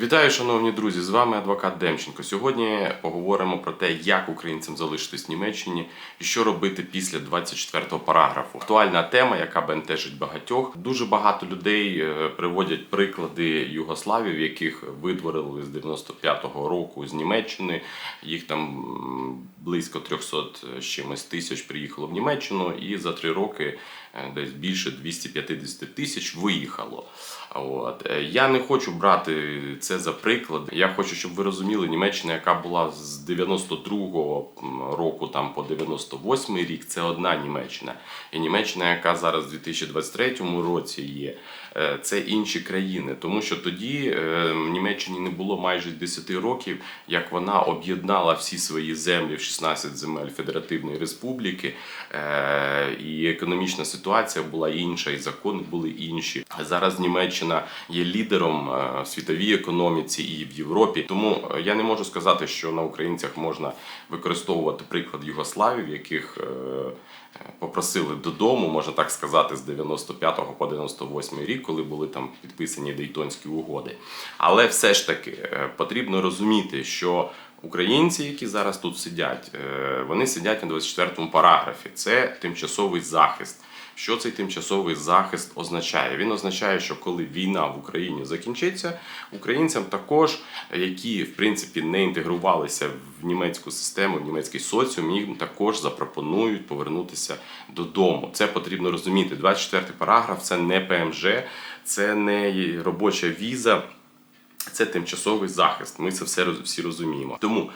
Вітаю, шановні друзі! З вами адвокат Демченко. Сьогодні поговоримо про те, як українцям залишитись в Німеччині і що робити після 24-го параграфу. Актуальна тема, яка бентежить багатьох. Дуже багато людей е, приводять приклади Югославів, яких видворили з 95-го року з Німеччини. Їх там близько 300 чимось тисяч приїхало в Німеччину, і за три роки е, десь більше 250 тисяч виїхало. От. Е, Я не хочу брати це за приклад. Я хочу, щоб ви розуміли, Німеччина, яка була з 92-го року там по 98 рік, це одна Німеччина. І Німеччина, яка зараз в 2023 році є, це інші країни. Тому що тоді е, в Німеччині не було майже 10 років, як вона об'єднала всі свої землі в 16 земель Федеративної Республіки, Е, і економічна ситуація була інша, і закони були інші. Зараз Німеччина є лідером е, в світовій економіці і в Європі. Тому е, я не можу сказати, що на українцях можна використовувати приклад Югославів, яких е, попросили додому, можна так сказати, з 95 по 98 рік, коли були там підписані Дейтонські угоди. Але все ж таки е, потрібно розуміти, що Українці, які зараз тут сидять, е, вони сидять на 24-му параграфі. Це тимчасовий захист. Що цей тимчасовий захист означає? Він означає, що коли війна в Україні закінчиться, українцям також, які в принципі не інтегрувалися в німецьку систему, в німецький соціум, їм також запропонують повернутися додому. Це потрібно розуміти. 24-й параграф це не ПМЖ, це не робоча віза. Це тимчасовий захист. Ми це все всі розуміємо. Тому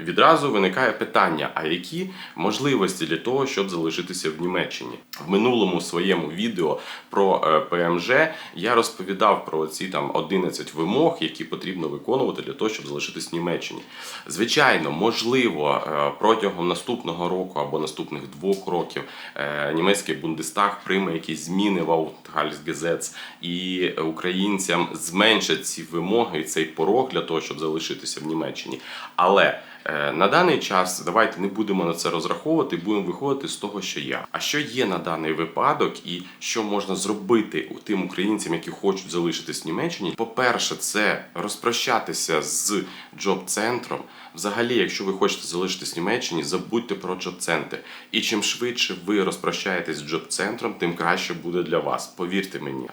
відразу виникає питання: а які можливості для того, щоб залишитися в Німеччині? В минулому своєму відео про е, ПМЖ я розповідав про ці там 11 вимог, які потрібно виконувати для того, щоб залишитись в Німеччині. Звичайно, можливо, е, протягом наступного року або наступних двох років е, німецький Бундестаг прийме якісь зміни в Aufenthaltsgesetz і українцям зменшать ці вимоги і цей порог для того, щоб залишитися в Німеччині. Але е, на даний час давайте не будемо на це розраховувати, будемо виходити з того, що є. А що є на даний випадок, і що можна зробити у тим українцям, які хочуть залишитись в Німеччині? По-перше, це розпрощатися з джоб-центром. Взагалі, якщо ви хочете залишитись в Німеччині, забудьте про джоб-центр. І чим швидше ви розпрощаєтесь з джоб-центром, тим краще буде для вас. Повірте мені.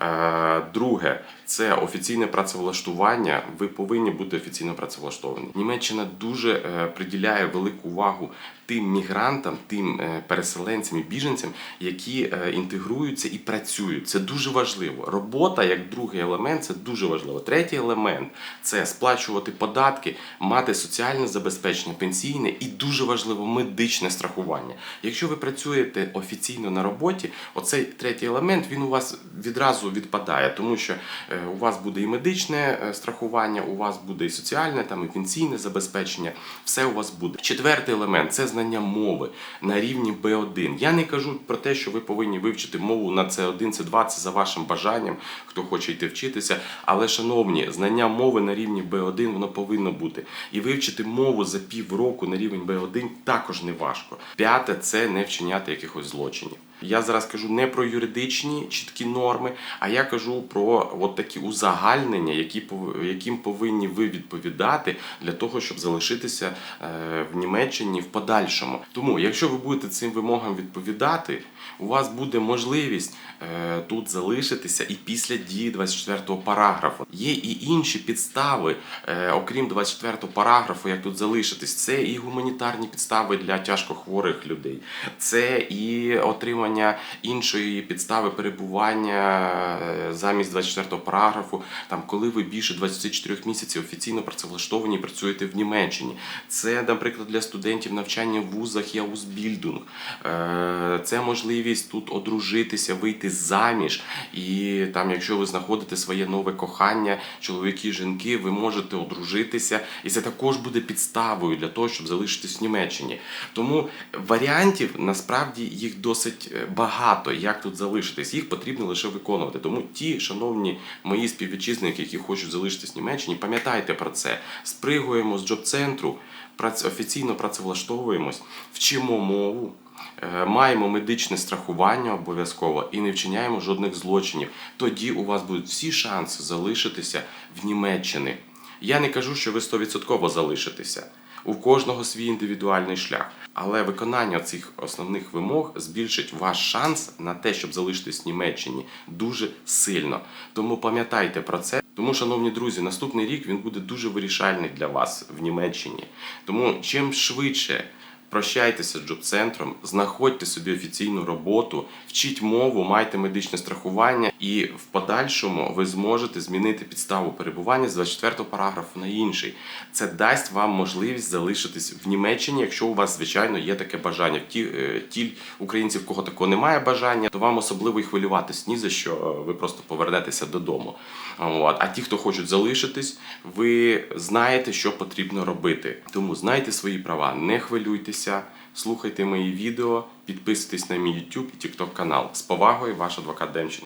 Друге, це офіційне працевлаштування. Ви повинні бути офіційно працевлаштовані. Німеччина дуже е, приділяє велику увагу тим мігрантам, тим е, переселенцям і біженцям, які е, інтегруються і працюють. Це дуже важливо. Робота як другий елемент це дуже важливо. Третій елемент це сплачувати податки, мати соціальне забезпечення, пенсійне і дуже важливо медичне страхування. Якщо ви працюєте офіційно на роботі, оцей третій елемент він у вас відразу відпадає, тому що е, у вас буде і медичне е, страхування, у вас буде і соціальне, там і пенсійне забезпечення. Все у вас буде. Четвертий елемент це знання мови на рівні B1. Я не кажу про те, що ви повинні вивчити мову на C1, C2, це за вашим бажанням, хто хоче йти вчитися. Але, шановні, знання мови на рівні B1 воно повинно бути. І вивчити мову за півроку на рівень B1 також не важко. П'яте це не вчиняти якихось злочинів. Я зараз кажу не про юридичні чіткі норми, а я кажу про от такі узагальнення, які яким повинні ви відповідати для того, щоб залишитися е, в Німеччині в подальшому. Тому, якщо ви будете цим вимогам відповідати, у вас буде можливість е, тут залишитися і після дії 24-го параграфу. Є і інші підстави, е, окрім 24-го параграфу, як тут залишитись. Це і гуманітарні підстави для тяжкохворих людей, це і отримання іншої підстави перебування е, замість 24 параграфу, там коли ви більше 24 місяців офіційно працевлаштовані і працюєте в Німеччині. Це, наприклад, для студентів навчання в вузах є Ausbildung. Е, Це можливість тут одружитися, вийти заміж. І там, якщо ви знаходите своє нове кохання, чоловіки, жінки, ви можете одружитися, і це також буде підставою для того, щоб залишитись в Німеччині. Тому варіантів насправді їх досить е, багато, як тут залишитись. Їх потрібно лише виконувати. Тому ті, шановні мої співвітчизники, які хочуть залишитись в Німеччині, пам'ятайте про це. Спригуємо з джоб-центру, офіційно працевлаштовуємось, вчимо мову. е, Маємо медичне страхування обов'язково і не вчиняємо жодних злочинів. Тоді у вас будуть всі шанси залишитися в Німеччині. Я не кажу, що ви 100% залишитеся. У кожного свій індивідуальний шлях. Але виконання цих основних вимог збільшить ваш шанс на те, щоб залишитись в Німеччині дуже сильно. Тому пам'ятайте про це. Тому, шановні друзі, наступний рік він буде дуже вирішальний для вас в Німеччині. Тому чим швидше Прощайтеся з джоб-центром, знаходьте собі офіційну роботу, вчіть мову, майте медичне страхування, і в подальшому ви зможете змінити підставу перебування з 24 параграфу на інший. Це дасть вам можливість залишитись в Німеччині, якщо у вас, звичайно, є таке бажання. Ті, е, ті українців, кого такого немає бажання, то вам особливо і хвилюватись ні за що. е, Ви просто повернетеся додому. От. А ті, хто хочуть залишитись, ви знаєте, що потрібно робити. Тому знайте свої права, не хвилюйтеся, слухайте мої відео, підписуйтесь на мій YouTube і TikTok канал. З повагою, ваш адвокат Демченко.